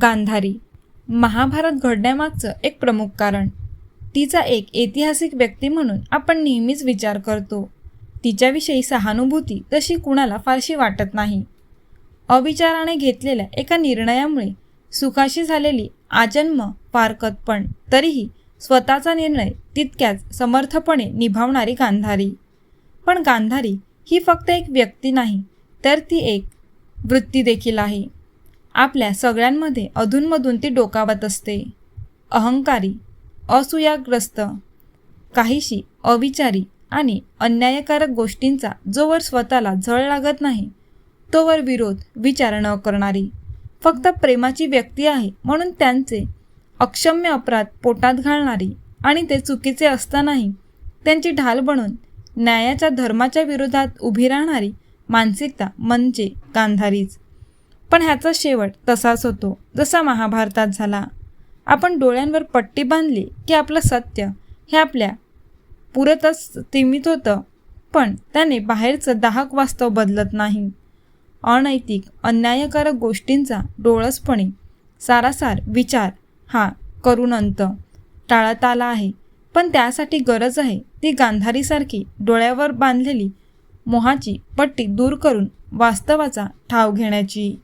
गांधारी. महाभारत घडण्यामागचं एक प्रमुख कारण. तिचा एक ऐतिहासिक व्यक्ती म्हणून आपण नेहमीच विचार करतो. तिच्याविषयी सहानुभूती तशी कुणाला फारशी वाटत नाही. अविचाराने घेतलेल्या एका निर्णयामुळे सुखाशी झालेली आजन्म फारकत पण तरीही स्वतःचा निर्णय तितक्याच समर्थपणे निभावणारी गांधारी. पण गांधारी ही फक्त एक व्यक्ती नाही तर ती एक वृत्ती देखील आहे. आपल्या सगळ्यांमध्ये अधूनमधून ती डोकावत असते. अहंकारी असूयाग्रस्त काहीशी अविचारी आणि अन्यायकारक गोष्टींचा जोवर स्वतःला झळ लागत नाही तोवर विरोध विचार न करणारी. फक्त प्रेमाची व्यक्ती आहे म्हणून त्यांचे अक्षम्य अपराध पोटात घालणारी आणि ते चुकीचे असतानाही त्यांची ढाल बनून न्यायाच्या धर्माच्या विरोधात उभी राहणारी मानसिकता म्हणजे गांधारीच. पण ह्याचा शेवट तसाच होतो जसा महाभारतात झाला. आपण डोळ्यांवर पट्टी बांधली की आपलं सत्य हे आपल्या पुरतच सीमित होतं पण त्याने बाहेरचं दाहक वास्तव बदलत नाही. अनैतिक अन्यायकारक गोष्टींचा डोळसपणे सारासार विचार हा करून अंत टाळत आला आहे. पण त्यासाठी गरज आहे ती गांधारीसारखी डोळ्यावर बांधलेली मोहाची पट्टी दूर करून वास्तवाचा ठाव घेण्याची.